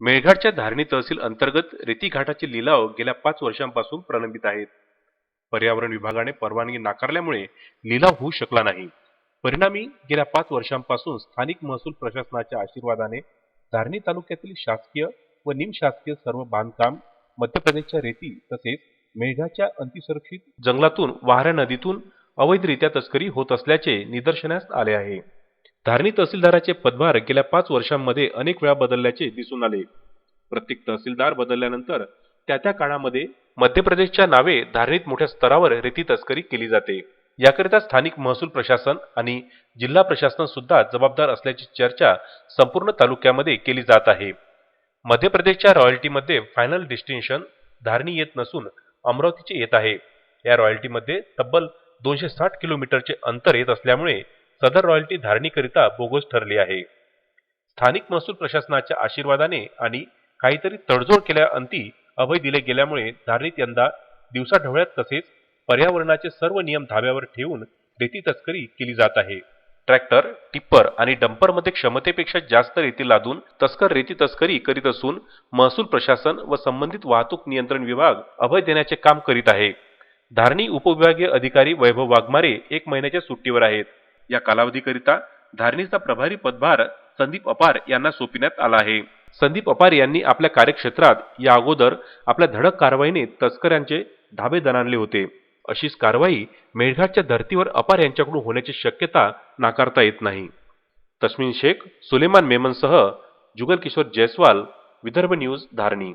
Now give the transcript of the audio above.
मेळघाटच्या धारणी तहसील अंतर्गत रेतीघाटाचे लिलाव गेल्या पाच वर्षांपासून प्रलंबित आहेत. पर्यावरण विभागाने परवानगी नाकारल्यामुळे लिलाव होऊ शकला नाही. परिणामी गेल्या पाच वर्षांपासून स्थानिक महसूल प्रशासनाच्या आशीर्वादाने धारणी तालुक्यातील शासकीय व निमशासकीय सर्व बांधकाम मध्य प्रदेशच्या रेती तसेच मेघाच्या अंतिसुरक्षित जंगलातून वाहऱ्या नदीतून अवैधरित्या तस्करी होत असल्याचे निदर्शनास आले आहे. धारणी तहसीलदाराचे पदभार गेल्या पाच वर्षांमध्ये अनेक वेळा बदलल्याचे दिसून आले. प्रत्येक तहसीलदार बदलल्यानंतर त्या त्या काळामध्ये मध्य प्रदेशच्या नावे धारणीत मोठ्या स्तरावर रेती तस्करी केली जाते. याकरिता स्थानिक महसूल प्रशासन आणि जिल्हा प्रशासन सुद्धा जबाबदार असल्याची चर्चा संपूर्ण तालुक्यामध्ये केली जात आहे. मध्य प्रदेशच्या रॉयल्टीमध्ये फायनल डेस्टिनेशन धारणी येत नसून अमरावतीचे येत आहे. या रॉयल्टीमध्ये तब्बल दोनशे साठ किलोमीटरचे अंतर येत असल्यामुळे सदर रॉयल्टी धारणीकरिता बोगस ठरली आहे. स्थानिक महसूल प्रशासनाच्या आशीर्वादाने आणि काहीतरी तडजोड केल्या अंती अभय दिले गेल्यामुळे धारणीत यंदा दिवसाढवळ्यात तसेच पर्यावरणाचे सर्व नियम धाब्यावर ठेवून रेती तस्करी केली जात आहे. ट्रॅक्टर टिप्पर आणि डंपरमध्ये क्षमतेपेक्षा जास्त रेती लादून तस्कर रेती तस्करी करीत असून महसूल प्रशासन व संबंधित वाहतूक नियंत्रण विभाग अभय देण्याचे काम करीत आहे. धारणी उपविभागीय अधिकारी वैभव वाघमारे एक महिन्याच्या सुट्टीवर आहेत. या कालावधीकरिता धारणीचा प्रभारी पदभार संदीप अपार यांना सोपविण्यात आला आहे. संदीप अपार यांनी आपल्या कार्यक्षेत्रात या अगोदर आपल्या धडक कारवाईने तस्करांचे धाबे दणाणले होते. अशीच कारवाई मेळघाटच्या धर्तीवर अपार यांच्याकडून होण्याची शक्यता नाकारता येत नाही. तस्मिन शेख सुलेमान मेमनसह जुगल किशोर जयस्वाल विदर्भ न्यूज धारणी.